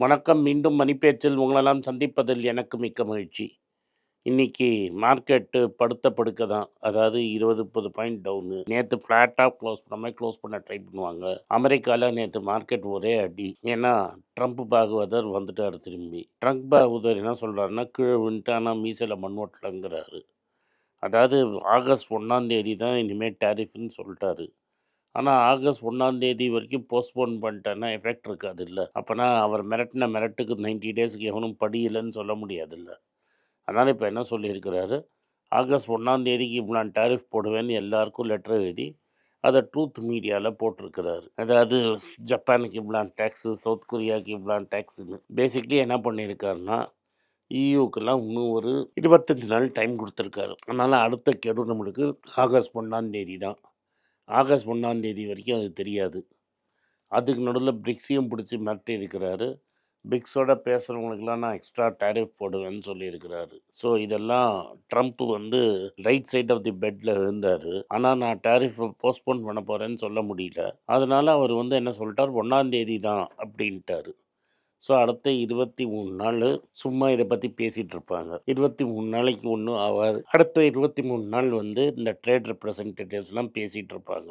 வணக்கம். மீண்டும் மணிப்பேச்சில் உங்களெல்லாம் சந்திப்பதில் எனக்கு மிக்க மகிழ்ச்சி. இன்னைக்கு மார்க்கெட்டு படுத்த படுக்க தான். அதாவது இருபது முப்பது பாயிண்ட் டவுனு நேற்று ஃப்ளாட்டாக க்ளோஸ் பண்ணாமல் க்ளோஸ் பண்ண ட்ரை பண்ணுவாங்க. அமெரிக்காவில் நேற்று மார்க்கெட் ஒரே அடி. ஏன்னா ட்ரம்ப் பாகவதர் வந்துட்டார் திரும்பி. ட்ரம்ப் பாகவதர் என்ன சொல்கிறாருன்னா கீழே வின்ட்டு ஆனால் மீசையில் மண் ஓட்டலங்கிறாரு அதாவது ஆகஸ்ட் ஒன்றாம் தேதி தான் இனிமேல் டேரிஃப்னு சொல்லிட்டாரு. ஆனால் ஆகஸ்ட் ஒன்றாம் தேதி வரைக்கும் போஸ்ட்போன் பண்ணிட்டேன்னா எஃபெக்ட் இருக்காது இல்லை அப்போனா அவர் மிரட்டின மிரட்டுக்கு நைன்டி டேஸ்க்கு எவனும் படியில்லைன்னு சொல்ல முடியாது இல்லை அதனால் இப்போ என்ன சொல்லியிருக்கிறாரு? ஆகஸ்ட் ஒன்றாம் தேதிக்கு இவ்வளோ டேரிஃப் போடுவேன்னு எல்லாருக்கும் லெட்டர் எழுதி அதை ட்ரூத் மீடியாவில் போட்டிருக்கிறாரு. அதாவது ஜப்பானுக்கு இவ்வளோ டேக்ஸு சவுத் கொரியாவுக்கு இவ்வளோ டேக்ஸுன்னு பேசிக்லி என்ன பண்ணியிருக்காருன்னா இயூக்கெல்லாம் இன்னும் ஒரு இருபத்தஞ்சி நாள் டைம் கொடுத்துருக்காரு. அதனால் அடுத்த கெடு நம்மளுக்கு ஆகஸ்ட் ஒன்றாம் தேதி தான். ஆகஸ்ட் ஒன்றாம் தேதி வரைக்கும் அது தெரியாது. அதுக்கு நடுவில் பிரிக்ஸையும் பிடிச்சி மிரட்டி இருக்கிறாரு. பிரிக்ஸோட பேசுகிறவங்களுக்கெல்லாம் நான் எக்ஸ்ட்ரா டேரிஃப் போடுவேன்னு சொல்லியிருக்கிறாரு. ஸோ இதெல்லாம் ட்ரம்ப் வந்து ரைட் சைட் ஆஃப் தி பெட்டில் இருந்தார் ஆனால் நான் டேரிஃப் போஸ்ட்போன் பண்ண போகிறேன்னு சொல்ல முடியல. அதனால் அவர் வந்து என்ன சொல்லிட்டார்? ஒன்றாந்தேதி தான் அப்படின்ட்டாரு. ஸோ அடுத்த இருபத்தி மூணு நாள் சும்மா இதை பற்றி பேசிகிட்டு இருப்பாங்க. இருபத்தி மூணு நாளைக்கு ஒன்றும் ஆகாது அடுத்த இருபத்தி மூணு நாள் வந்து இந்த ட்ரேட் ரெப்ரசன்டேட்டிவ்ஸ்லாம் பேசிகிட்டு இருப்பாங்க.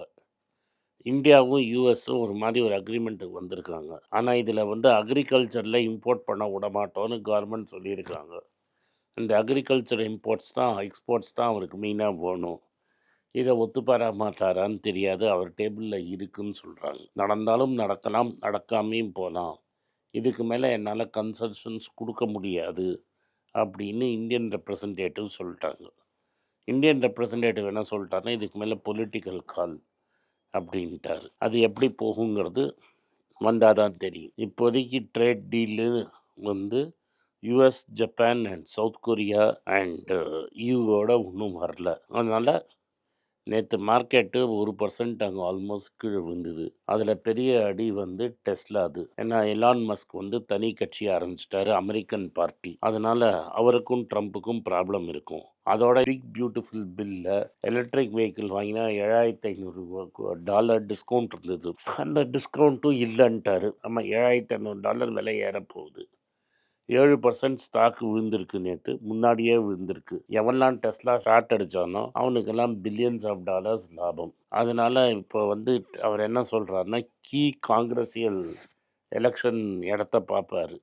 இந்தியாவும் யூஎஸும் ஒரு மாதிரி ஒரு அக்ரிமெண்ட்டுக்கு வந்திருக்காங்க. ஆனால் இதில் வந்து அக்ரிகல்ச்சரில் இம்போர்ட் பண்ண விட மாட்டோம்னு கவர்மெண்ட் சொல்லியிருக்காங்க. இந்த அக்ரிகல்ச்சர் இம்போர்ட்ஸ் தான் எக்ஸ்போர்ட்ஸ் தான் அவருக்கு மெயினாக போகணும் இதை ஒத்து மாட்டாரான்னு தெரியாது. அவர் டேபிளில் இருக்குன்னு சொல்கிறாங்க நடந்தாலும் நடக்கலாம் நடக்காமையும் போகலாம் இதுக்கு மேலே என்னால் கன்சல்ஷன்ஸ் கொடுக்க முடியாது அப்படின்னு இந்தியன் ரெப்ரசன்டேட்டிவ் சொல்லிட்டாங்க. இந்தியன் ரெப்ரசன்டேட்டிவ் என்ன சொல்லிட்டாருன்னா இதுக்கு மேலே பொலிட்டிக்கல் கால் அப்படின்ட்டார். அது எப்படி போகுங்கிறது வந்தால் தான் தெரியும். இப்போதைக்கு ட்ரேட் டீலு வந்து US Japan and south Korea and யூவோட ஒன்றும் வரல. அதனால் நேற்று மார்க்கெட்டு ஒரு பர்சன்ட் அங்கே ஆல்மோஸ்ட் கீழே விழுந்தது. அதில் பெரிய அடி வந்து டெஸ்லா அது. ஏன்னா எலான் மஸ்க் வந்து தனி கட்சி ஆரம்பிச்சிட்டாரு அமெரிக்கன் பார்ட்டி அதனால அவருக்கும் ட்ரம்ப்புக்கும் ப்ராப்ளம் இருக்கும். அதோட பிக் பியூட்டிஃபுல் பில்ல எலக்ட்ரிக் வெஹிக்கிள் வாங்கினா ஏழாயிரத்தி ஐநூறு டாலர் டிஸ்கவுண்ட் இருந்தது. அந்த டிஸ்கவுண்ட்டும் இல்லைன்ட்டாரு. நம்ம ஏழாயிரத்தி ஐநூறு டாலர் விலை ஏறப்போகுது. ஏழு பர்சன்ட் ஸ்டாக் விழுந்திருக்கு நேற்று முன்னாடியே விழுந்திருக்கு. எவன்லாம் டெஸ்லா ஷார்ட் அடித்தானோ அவனுக்கெல்லாம் பில்லியன்ஸ் ஆஃப் டாலர்ஸ் லாபம். அதனால் இப்போ வந்து அவர் என்ன சொல்கிறாருன்னா கீ காங்கிரஸியல் எலெக்ஷன் இடத்த பார்ப்பாரு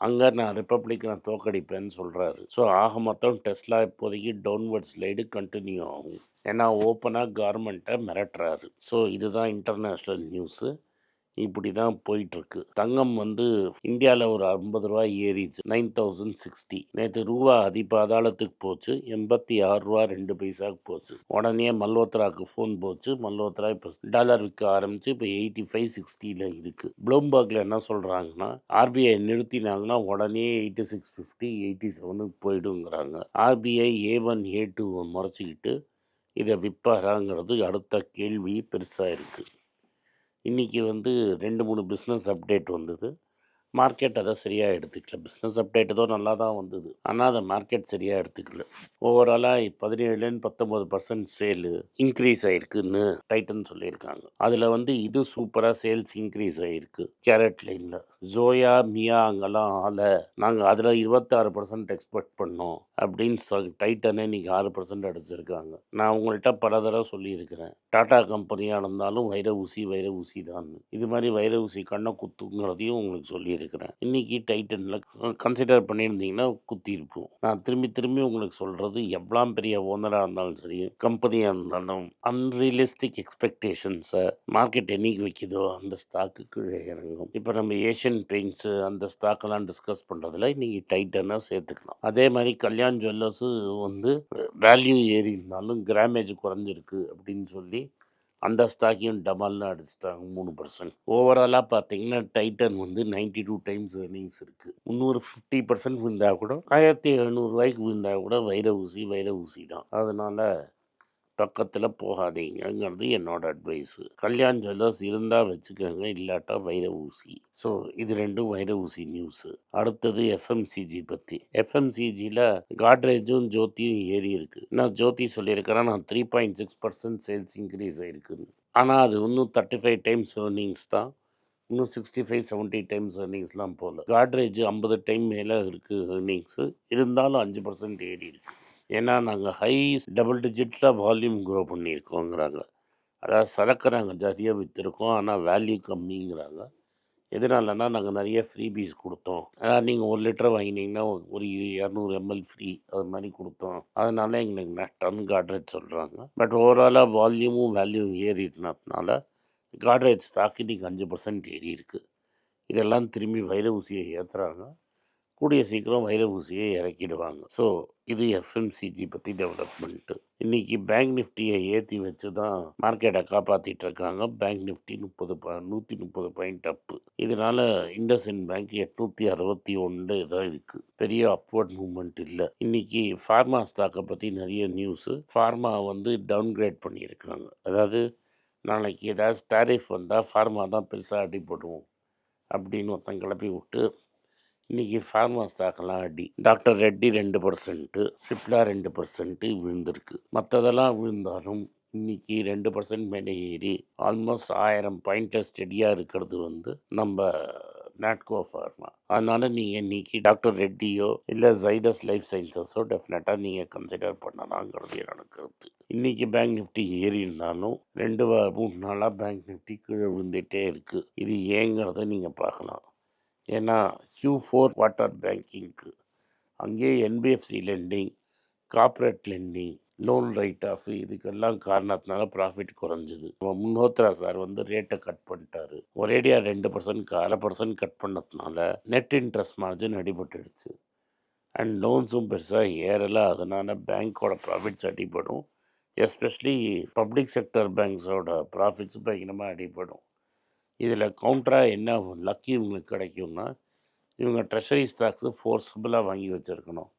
அங்கே நான் ரிப்பப்ளிக்கனை தோக்கடிப்பேன்னு சொல்கிறாரு ஸோ ஆக மொத்தம் டெஸ்லா இப்போதைக்கு டவுன்வர்ட் ஸ்லைடு கண்டினியூ ஆகும். ஏன்னா ஓப்பனாக கார்மெண்ட்டை மிரட்டுறாரு. ஸோ இதுதான் இன்டர்நேஷ்னல் நியூஸு இப்படி தான் போயிட்டுருக்கு. தங்கம் வந்து இந்தியாவில் ஒரு ஐம்பது ரூபா ஏறிச்சு. Nine thousand sixty. நேற்று ரூபா அதிபாதாளத்துக்கு போச்சு. எண்பத்தி ஆறு ரூபா ரெண்டு பைசாவுக்கு போச்சு. உடனே மல்ஹோத்ராவுக்கு ஃபோன் போச்சு. மல்ஹோத்ரா இப்போ டாலர் விற்க ஆரம்பிச்சு இப்போ எயிட்டி ஃபைவ் சிக்ஸ்டியில் இருக்குது ப்ளூம்பர்கில் என்ன சொல்கிறாங்கன்னா ஆர்பிஐ நிறுத்தினாங்கன்னா உடனே எயிட்டி சிக்ஸ் ஃபிஃப்டி எயிட்டி செவனுக்கு போயிடுங்கிறாங்க RBI A one A two முறைச்சிக்கிட்டு இதை விற்பாராங்கிறது அடுத்த கேள்வி பெருசாக இருக்குது இன்றைக்கி வந்து ரெண்டு மூணு பிஸ்னஸ் அப்டேட் வந்தது. மார்க்கெட் அதை சரியாக எடுத்துக்கல. பிஸ்னஸ் அப்டேட் ஏதோ நல்லா தான் வந்தது. ஆனால் அதை மார்க்கெட் சரியாக எடுத்துக்கல. ஓவராலாக பதினேழுலேருந்து பத்தொம்பது பர்சன்ட் சேலு இன்க்ரீஸ் ஆகிருக்குன்னு டைட்டன் சொல்லியிருக்காங்க. அதில் வந்து இது சூப்பராக சேல்ஸ் இன்க்ரீஸ் ஆகிருக்கு கேரட் லைனில் ஜோயா மியா அங்கெல்லாம் ஆலை நாங்கள் அதில் இருபத்தாறு பர்சன்ட் எக்ஸ்பெக்ட் பண்ணோம். அப்படின்னு சொல் டைட்டனே இன்றைக்கி ஆறு பர்சன்ட் அடிச்சிருக்காங்க. நான் உங்கள்கிட்ட பல தடவை சொல்லியிருக்கிறேன். டாடா கம்பெனியாக இருந்தாலும் வைர ஊசி வைர ஊசி தான் இது மாதிரி வைர ஊசி கண்ணை குத்துங்கிறதையும் உங்களுக்கு சொல்லியிருக்கிறேன். இன்றைக்கி டைட்டனில் கன்சிடர் பண்ணியிருந்தீங்கன்னா குத்திருப்போம் நான் திரும்பி திரும்பி உங்களுக்கு சொல்கிறது எவ்வளோ பெரிய ஓனராக இருந்தாலும் சரி கம்பெனியாக இருந்தாலும் அன்ரியலிஸ்டிக் எக்ஸ்பெக்டேஷன்ஸை மார்க்கெட் என்னைக்கு வைக்குதோ அந்த ஸ்டாக்கு கீழே இறங்கும். இப்போ நம்ம ஏஷியன் பெயிண்ட்ஸு அந்த ஸ்டாக்கெல்லாம் டிஸ்கஸ் பண்ணுறதுல நீங்கள் டைட்டனாக சேர்த்துக்கலாம். அதே மாதிரி கல்யாண் ஜுவல்லர்ஸு வந்து வேல்யூ ஏறி இருந்தாலும் கிராமேஜ் குறைஞ்சிருக்கு அப்படின்னு சொல்லி அந்த ஸ்டாக்கையும் டமால்னு அடிச்சிட்டாங்க மூணு பர்சன்ட் ஓவராலாக பார்த்தீங்கன்னா டைட்டன் வந்து நைன்டி டூ டைம்ஸ் ஏர்னிங்ஸ் இருக்குது முந்நூறு ஃபிஃப்டி பர்சன்ட் விழுந்தால் கூட ஆயிரத்தி எழுநூறுவாய்க்கு விழுந்தால் கூட வைர ஊசி வைர ஊசி தான். அதனால் பக்கத்தில் போகாதீங்கிறது என்னோட அட்வைஸு. கல்யாண் ஜுவல்லர்ஸ் இருந்தால் வச்சுக்கோங்க இல்லாட்டா வைர ஊசி. ஸோ இது ரெண்டும் வைர ஊசி நியூஸு. அடுத்தது எஃப்எம்சிஜி பற்றி எஃப்எம்சிஜியில் காட்ரேஜும் ஜோதியும் ஏறி இருக்குது நான் ஜோதி சொல்லியிருக்கிறேன் நான் three point six percent sales increase ஆகிருக்குன்னு ஆனால் அது இன்னும் தேர்ட்டி ஃபைவ் டைம்ஸ் ஏர்னிங்ஸ் தான். இன்னும் சிக்ஸ்டி ஃபைவ் செவன்ட்டி டைம்ஸ் ஏர்னிங்ஸ்லாம் போகல காட்ரேஜ் ஐம்பது டைம் மேலே இருக்குது ஏர்னிங்ஸு இருந்தாலும் அஞ்சு பர்சன்ட் ஏறி இருக்குது ஏன்னா நாங்கள் high double digit volume grow பண்ணியிருக்கோங்கிறாங்க. அதாவது சரக்கு நாங்கள் விற்றுருக்கோம் ஆனால் வேல்யூ கம்மிங்கிறாங்க. எதனாலன்னா நாங்கள் நிறைய ஃப்ரீபீஸ் கொடுத்தோம். அதாவது நீங்கள் ஒரு லிட்டர் வாங்கினீங்கன்னா ஒரு இரநூறு எம்எல் ஃப்ரீ அது மாதிரி கொடுத்தோம். அதனால எங்களுக்கு நஷ்டம் காட்ரேட் சொல்கிறாங்க பட் ஓவராலாக வால்யூமும் வேல்யூ ஏறினதுனால காட்ரேட் ஸ்டாக் இன்றைக்கி அஞ்சு பர்சன்ட் ஏறி இருக்குது இதெல்லாம் திரும்பி வைர ஊசியை ஏற்றுறாங்க கூடிய சீக்கிரம் வைர ஊசியை இறக்கிடுவாங்க. ஸோ இது எஃப்எம்சிஜி பற்றி டெவலப்மெண்ட்டு இன்றைக்கி பேங்க் நிஃப்டியை ஏற்றி வச்சு தான் மார்க்கெட்டை காப்பாற்றிட்டு இருக்காங்க பேங்க் நிஃப்டி முப்பது ப நூற்றி முப்பது பாயிண்ட் அப்பு இதனால இண்டஸ்இன் பேங்க் எட்நூற்றி அறுபத்தி ஒன்று இதாக இருக்குது பெரிய அப்வர்ட் மூமெண்ட் இல்லை. இன்றைக்கி ஃபார்மா ஸ்டாக்கை பற்றி நிறைய நியூஸு ஃபார்மா வந்து டவுன்கிரேட் பண்ணியிருக்காங்க. அதாவது நாளைக்கு ஏதாவது டேரிஃப் வந்தால் ஃபார்மா தான் பெருசாக அடிபடுவோம் அப்படின்னு ஒருத்தன் கிளப்பி விட்டு இன்னைக்கு ஃபார்மா ஸ்டாக்லாம் அடி. டாக்டர் ரெட்டி ரெண்டு பர்சன்ட்டு சிப்லா ரெண்டு பர்சன்ட்டு விழுந்திருக்கு. மற்றதெல்லாம் விழுந்தாலும் இன்னைக்கு ரெண்டு பர்சன்ட் மேலே ஏறி ஆல்மோஸ்ட் ஆயிரம் பாயிண்ட்டில் ஸ்டெடியாக இருக்கிறது வந்து நம்ம நாட்கோ ஃபார்மா அதனால் நீங்கள் இன்னைக்கு டாக்டர் ரெட்டியோ இல்லை ஜைடஸ் லைஃப் சயின்சஸோ டெஃபினட்டாக நீங்கள் கன்சிடர் பண்ணலாங்கிறது என்னோட கருத்து இன்றைக்கி பேங்க் நிஃப்டி ஏறி இருந்தாலும் ரெண்டு மூணு நாளாக பேங்க் நிஃப்டி கீழே விழுந்துகிட்டே இருக்குது இது ஏங்கிறத நீங்கள் பார்க்கலாம். ஏன்னா கியூ ஃபோர் வாட்டர் பேங்கிங்க்கு அங்கேயே NBFC lending corporate lending loan write off இதுக்கெல்லாம் காரணத்தினால ப்ராஃபிட் குறைஞ்சிது. முன்னோத்ரா சார் வந்து ரேட்டை கட் பண்ணிட்டாரு. ஒரேடியாக ரெண்டு பர்சன்ட் அரை பர்சன்ட் கட் பண்ணதுனால நெட் இன்ட்ரெஸ்ட் மார்ஜின் அடிபட்டுடுச்சு. அண்ட் லோன்ஸும் பெருசாக ஏறலை. அதனால் பேங்க்கோட ப்ராஃபிட்ஸ் அடிபடும். எஸ்பெஷலி பப்ளிக் செக்டர் பேங்க்ஸோட ப்ராஃபிட்ஸ் பயங்கரமாக அடிபடும். இதில் கவுண்டராக என்ன லக்கி இவங்களுக்கு கிடைக்கும்னா இவங்க ட்ரெஷரி ஸ்டாக்ஸு ஃபோர்ஸபுளாக வாங்கி வச்சுருக்கணும்.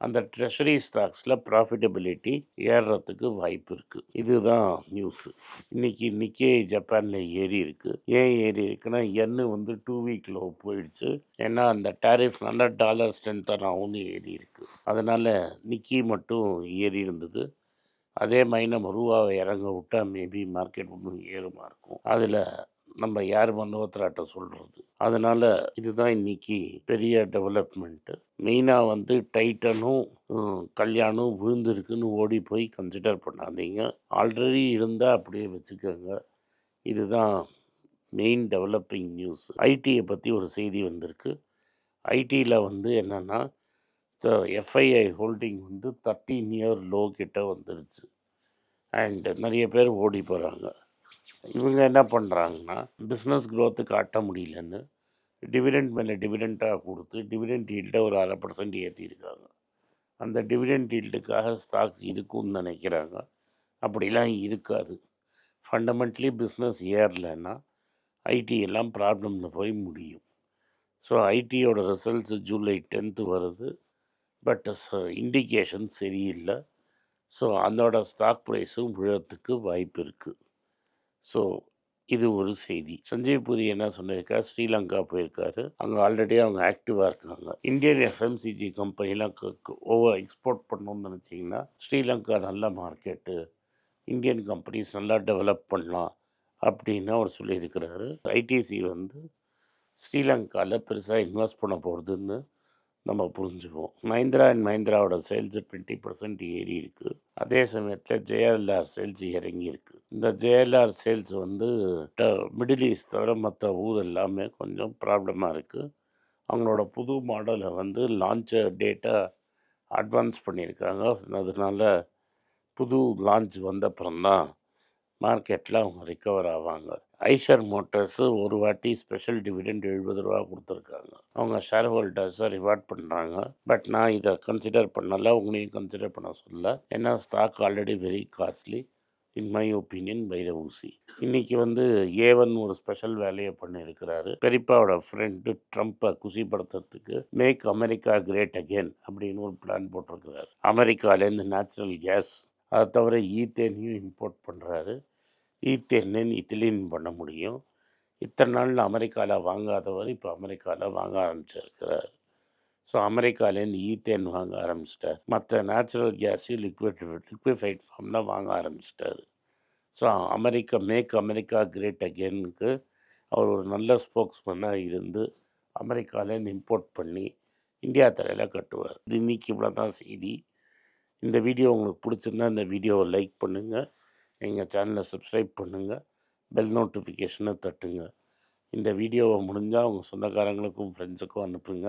அந்த ட்ரெஷரி ஸ்டாக்ஸில் ப்ராஃபிட்டபிலிட்டி ஏறுறதுக்கு வாய்ப்பு இருக்குது இதுதான் நியூஸு இன்றைக்கி நிக்கே ஜப்பானில் ஏறி இருக்குது ஏன் ஏறி இருக்குன்னா எண்ணு வந்து டூ வீக்கில் போயிடுச்சு. ஏன்னா அந்த டேரிஃப்னால டாலர் ஸ்ட்ரென்த்தன் ஆகும்னு ஏறி இருக்குது அதனால் நிக்கி மட்டும் ஏறி இருந்தது. அதே மாதிரி நம்ம ரூபாவை இறங்க விட்டால் மேபி மார்க்கெட் ஒன்றும் ஏறுமா இருக்கும். அதில் நம்ம யார் மனோத்ராட்ட சொல்கிறது அதனால் இதுதான் இன்னைக்கு பெரிய டெவலப்மெண்ட்டு மெயினாக வந்து டைட்டனும் கல்யாணம் விழுந்திருக்குன்னு ஓடி போய் கன்சிடர் பண்ணாதீங்க. ஆல்ரெடி இருந்தால் அப்படியே வச்சுக்கோங்க. இதுதான் மெயின் டெவலப்பிங் நியூஸ் ஐடியை பற்றி ஒரு செய்தி வந்திருக்கு. ஐடியில் வந்து என்னென்னா எஃப்ஐஐ ஹோல்டிங் வந்து தேர்ட்டின் இயர் லோ கிட்ட வந்துருச்சு. அண்டு நிறைய பேர் ஓடி போகிறாங்க இவங்க என்ன பண்ணுறாங்கன்னா பிஸ்னஸ் க்ரோத்து காட்ட முடியலன்னு டிவிடெண்ட் மேலே டிவிடெண்ட்டாக கொடுத்து டிவிடெண்ட் ஈல்டை ஒரு அரை பர்சன்ட் ஏற்றிருக்காங்க அந்த டிவிடெண்ட் ஈல்டுக்காக ஸ்டாக்ஸ் இருக்கும்னு நினைக்கிறாங்க. அப்படிலாம் இருக்காது. ஃபண்டமெண்ட்லி பிஸ்னஸ் ஏறலைன்னா ஐடி எல்லாம் ப்ராப்ளமில் போய் முடியும். ஸோ ஐடியோட ரிசல்ட்ஸ் ஜூலை டென்த்து வருது. பட் இண்டிகேஷன் சரியில்லை. ஸோ அதோட ஸ்டாக் ப்ரைஸும் விழத்துக்கு வாய்ப்பு இருக்குது ஸோ இது ஒரு செய்தி. சஞ்சய் புரி என்ன சொன்னிருக்கார்? ஸ்ரீலங்கா போயிருக்காரு. அங்கே ஆல்ரெடி அவங்க ஆக்டிவாக இருக்காங்க. இந்தியன் எஃப்எம்சிஜி கம்பெனிலாம் ஓவர் எக்ஸ்போர்ட் பண்ணணும்னு நினச்சிங்கன்னா ஸ்ரீலங்கா நல்ல மார்க்கெட்டு இந்தியன் கம்பெனிஸ் நல்லா டெவலப் பண்ணலாம் அப்படின்னு அவர் சொல்லியிருக்கிறாரு. ஐடிசி வந்து ஸ்ரீலங்காவில் பெருசாக இன்வெஸ்ட் பண்ண போகிறதுன்னு நம்ம புரிஞ்சுப்போம் மஹிந்திரா அண்ட் மஹிந்திராவோட சேல்ஸ் டுவெண்ட்டி பர்சன்ட் ஏறி இருக்குது அதே சமயத்தில் ஜேஎல்ஆர் சேல்ஸ் இறங்கியிருக்கு இந்த ஜேஎல்ஆர் சேல்ஸ் வந்து மிடில் ஈஸ்ட் தவிர மற்ற ஊர் எல்லாமே கொஞ்சம் ப்ராப்ளமாக இருக்குது அவங்களோட புது மாடலை வந்து லான்ச் டேட்டை அட்வான்ஸ் பண்ணியிருக்காங்க. அதனால புது லான்ச் வந்தப்புறம்தான் மார்க்கெட்டில் அவங்க ரிக்கவர் ஆவாங்க. ஐஷர் மோட்டார்ஸு ஒரு வாட்டி ஸ்பெஷல் டிவிடெண்ட் எழுபது ரூபா கொடுத்துருக்காங்க. அவங்க ஷேர் ஹோல்டர்ஸை ரிவார்ட் பண்ணுறாங்க பட் நான் இதை கன்சிடர் பண்ணலை. உங்களையும் கன்சிடர் பண்ண சொல்ல ஏன்னா stock already very costly in my opinion வைர ஊசி இன்னைக்கு வந்து ஏவன் ஒரு ஸ்பெஷல் வேலையை பண்ணியிருக்கிறாரு. பெரிப்பாவோட ஃப்ரெண்டு ட்ரம்ப்பை குசிப்படுத்துறதுக்கு மேக் அமெரிக்கா கிரேட் அகேன் அப்படின்னு ஒரு பிளான் போட்டிருக்கிறாரு. அமெரிக்காலேருந்து நேச்சுரல் கேஸ் அதை தவிர ஈத்தேனையும் இம்போர்ட் பண்ணுறாரு ஈத்தேன்னு இத்திலின் பண்ண முடியும். இத்தனை நாள் அமெரிக்காவில் வாங்காதவர் இப்போ அமெரிக்காவில் வாங்க ஆரம்பிச்சிருக்கிறார். ஸோ அமெரிக்காலேருந்து ஈத்தேன் வாங்க ஆரம்பிச்சிட்டார். மற்ற நேச்சுரல் கேஸையும் லிக்விட் லிக்விஃபைட் ஃபார்மில் வாங்க ஆரம்பிச்சிட்டாரு. So America make America great அகேனுக்கு அவர் ஒரு நல்ல ஸ்போக்ஸ்மேனாக இருந்து அமெரிக்காலேருந்து இம்போர்ட் பண்ணி இந்தியா தலையில் கட்டுவார். இது இன்றைக்கி இவ்வளோ தான் செய்தி. இந்த வீடியோ உங்களுக்கு பிடிச்சிருந்தா இந்த வீடியோவை லைக் பண்ணுங்கள் எங்கள் சேனலை சப்ஸ்கிரைப் பண்ணுங்கள் பெல் நோட்டிஃபிகேஷனை தட்டுங்க. இந்த வீடியோவை முடிஞ்சால் உங்கள் சொந்தக்காரங்களுக்கும் ஃப்ரெண்ட்ஸுக்கும் அனுப்புங்க.